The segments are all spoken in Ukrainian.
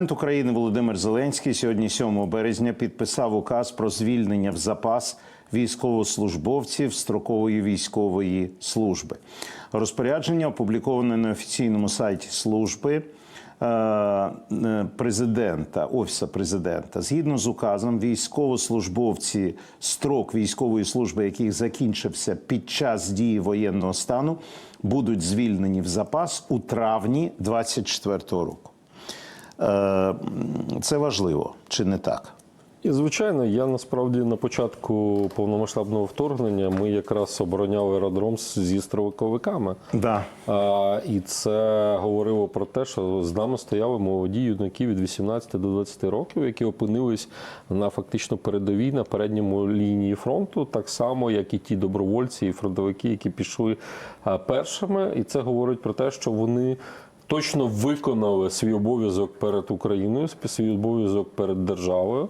Президент України Володимир Зеленський сьогодні, 7 березня, підписав указ про звільнення в запас військовослужбовців строкової військової служби. Розпорядження опубліковане на офіційному сайті служби е, е, президента, офіса президента. Згідно з указом, військовослужбовці строк військової служби, яких закінчився під час дії воєнного стану, будуть звільнені в запас у травні 2024 року. Е, Це важливо, чи не так? І звичайно, я насправді на початку повномасштабного вторгнення ми якраз обороняли аеродром зі строковиками. Да. А, і це говорило про те, що з нами стояли молоді юнаки від 18 до 20 років, які опинились на фактично передовій на передньому лінії фронту, так само, як і ті добровольці і фронтовики, які пішли першими. І це говорить про те, що вони. Точно виконали свій обов'язок перед Україною, свій обов'язок перед державою.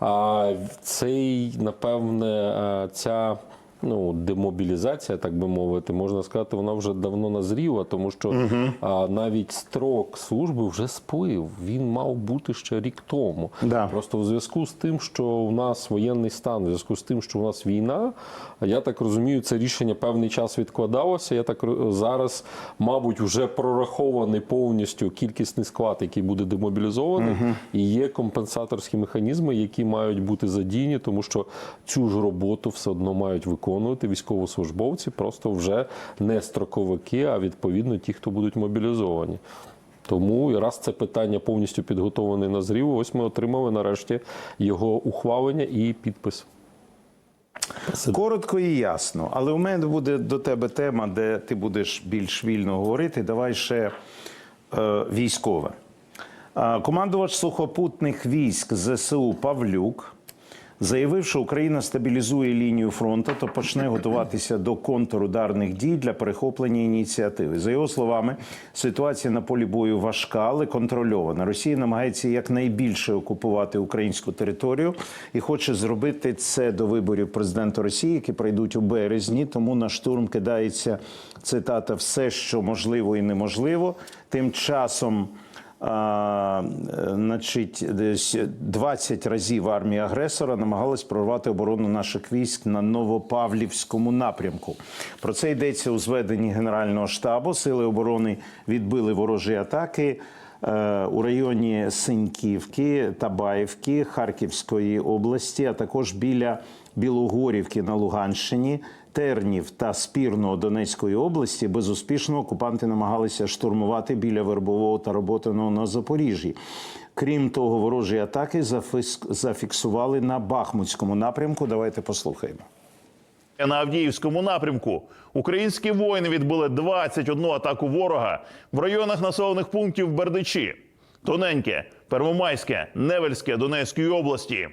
А цей, напевне, е, ця ну, демобілізація, так би мовити, можна сказати, вона вже давно назріла, тому що а, навіть строк служби вже сплив. Він мав бути ще рік тому. Да. Просто в зв'язку з тим, що у нас воєнний стан, в зв'язку з тим, що у нас війна, я так розумію, це рішення певний час відкладалося. Я так ро- зараз, мабуть, вже прорахований повністю кількісний склад, який буде демобілізований, і є компенсаторські механізми, які мають бути задіяні, тому що цю ж роботу все одно мають виконувати військовослужбовці, просто вже не строковики, а відповідно ті, хто будуть мобілізовані. Тому раз це питання повністю підготовлене назріло, ось ми отримали нарешті його ухвалення і підпис. Коротко і ясно. Але у мене буде до тебе тема, де ти будеш більш вільно говорити. Давай ще е, військове. Е, Командувач сухопутних військ ЗСУ Павлюк заявив, що Україна стабілізує лінію фронту та почне готуватися до контрударних дій для перехоплення ініціативи. За його словами, ситуація на полі бою важка, але контрольована. Росія намагається якнайбільше окупувати українську територію і хоче зробити це до виборів президента Росії, які пройдуть у березні. Тому на штурм кидається цитата все, що можливо і неможливо. Тим часом. Значить, десь 20 разів армія агресора намагалась прорвати оборону наших військ на Новопавлівському напрямку. Про це йдеться у зведенні Генерального штабу. Сили оборони відбили ворожі атаки. е, У районі Синьківки, Табаївки, Харківської області, а також біля Білогорівки на Луганщині, Тернів та Спірного Донецької області безуспішно окупанти намагалися штурмувати біля Вербового та Роботиного на Запоріжжі. Крім того, ворожі атаки зафіксували на Бахмутському напрямку. Давайте послухаємо. На Авдіївському напрямку українські воїни відбили 21 атаку ворога в районах населених пунктів Бердичі, Тоненьке, Первомайське, Невельське Донецької області.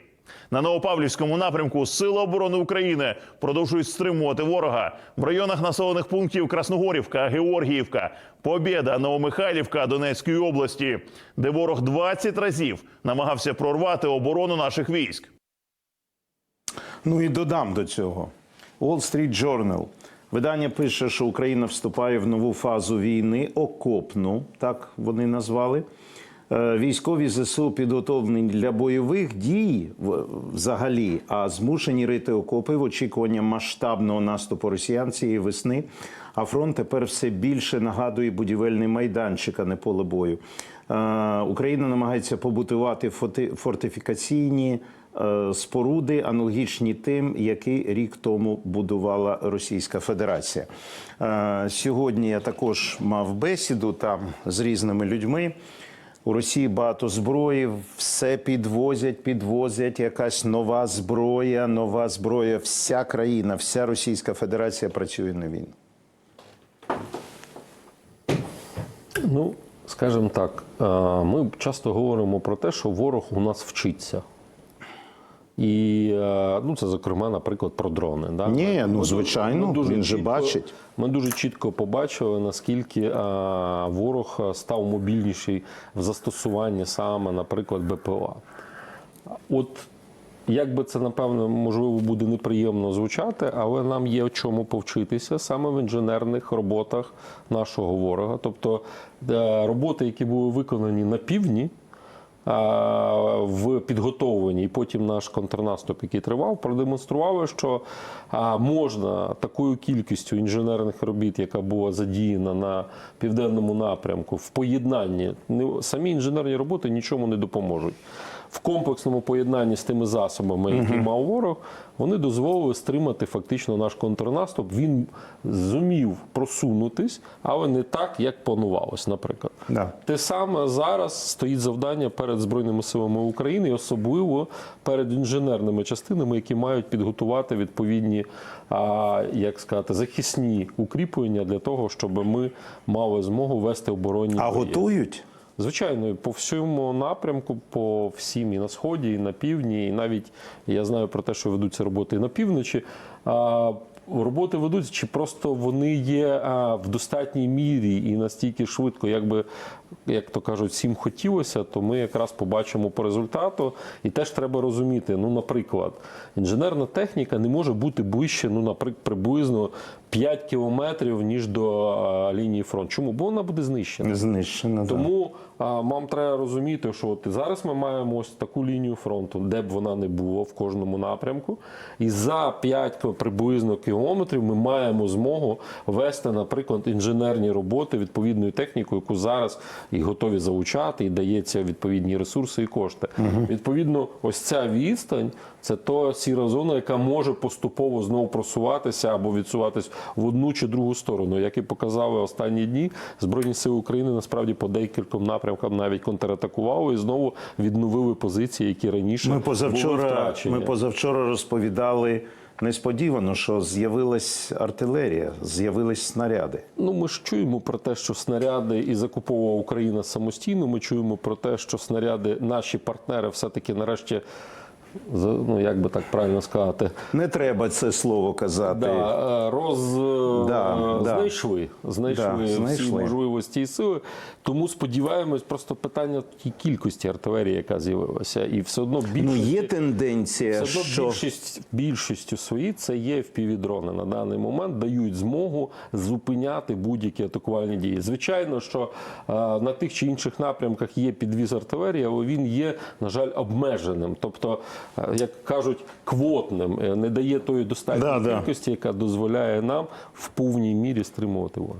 На Новопавлівському напрямку Сили оборони України продовжують стримувати ворога в районах населених пунктів Красногорівка, Георгіївка, Побєда, Новомихайлівка Донецької області, де ворог 20 разів намагався прорвати оборону наших військ. Ну і додам до цього. Wall Street Journal. Видання пише, що Україна вступає в нову фазу війни, окопну, так вони назвали. Е, Військові ЗСУ підготовлені для бойових дій взагалі, а змушені рити окопи в очікування масштабного наступу росіян цієї весни. А фронт тепер все більше нагадує будівельний майданчик, а не поле бою. Е, Україна намагається побутувати фортифікаційні е, споруди, аналогічні тим, які рік тому будувала Російська Федерація. Сьогодні я також мав бесіду там з різними людьми. У Росії багато зброї, все підвозять, підвозять. Якась нова зброя, нова зброя. Вся країна, вся Російська Федерація працює на війну. Ну, скажімо так, е, ми часто говоримо про те, що ворог у нас вчиться. І ну, це, зокрема, наприклад, про дрони. Да? Ні, ну, звичайно, ми дуже він же бачить. Ми дуже чітко побачили, наскільки е, ворог став мобільніший в застосуванні саме, наприклад, БПЛА. От як би це напевно можливо буде неприємно звучати, але нам є в чому повчитися саме в інженерних роботах нашого ворога. Тобто е, роботи, які були виконані на півдні, а, в підготовленні, і потім наш контрнаступ, який тривав, продемонстрували, що можна такою кількістю інженерних робіт, яка була задіяна на південному напрямку, в поєднанні самі інженерні роботи нічому не допоможуть. В комплексному поєднанні з тими засобами, які мав ворог, вони дозволили стримати фактично наш контрнаступ. Він зумів просунутись, але не так, як планувалось, наприклад. Да. Те саме зараз стоїть завдання перед Збройними силами України, і особливо перед інженерними частинами, які мають підготувати відповідні, а, як сказати, захисні укріплення для того, щоб ми мали змогу вести оборонні А бої. готують? Звичайно, по всьому напрямку, по всім і на сході, і на півдні, і навіть я знаю про те, що ведуться роботи і на півночі. Роботи ведуться, чи просто вони є в достатній мірі і настільки швидко, як би, як то кажуть, всім хотілося, то ми якраз побачимо по результату. І теж треба розуміти, ну, наприклад, інженерна техніка не може бути ближче, ну, наприклад, приблизно 5 кілометрів, ніж до лінії фронту. Чому? Бо вона буде знищена. Знищено. да. Тому нам треба розуміти, що от зараз ми маємо ось таку лінію фронту, де б вона не була в кожному напрямку. І за 5 приблизно кілометрів ми маємо змогу вести, наприклад, інженерні роботи відповідною технікою, яку зараз і готові залучати, і дається відповідні ресурси і кошти. Відповідно, ось ця відстань це то сіра зона, яка може поступово знову просуватися або відсуватись в одну чи другу сторону. Як і показали останні дні, Збройні сили України насправді по декільком напрямкам навіть контратакували і знову відновили позиції, які раніше Ми були втрачені. ми позавчора розповідали несподівано, що з'явилась артилерія, з'явились снаряди. Ну, ми ж чуємо про те, що снаряди і закуповувала Україна самостійно. Ми чуємо про те, що снаряди наші партнери все-таки нарешті. Ну, як би так правильно сказати, Не треба це слово казати. Да, е, роз... Да, е, да. знайшли, знайшли, Да, всі знайшли. можливості і сили. Тому сподіваємось, просто питання в тій кількості артилерії, яка з'явилася. І все одно Ну є тенденція, все одно що більшість, більшістю свої це є впівдрони на даний момент, дають змогу зупиняти будь-які атакувальні дії. Звичайно, що е, на тих чи інших напрямках є підвіз артилерії, але він є, на жаль, обмеженим. Тобто, як кажуть, квотним, Е, не дає тої достатньої Да, да. кількості, яка дозволяє нам в повній мірі стримувати ворога.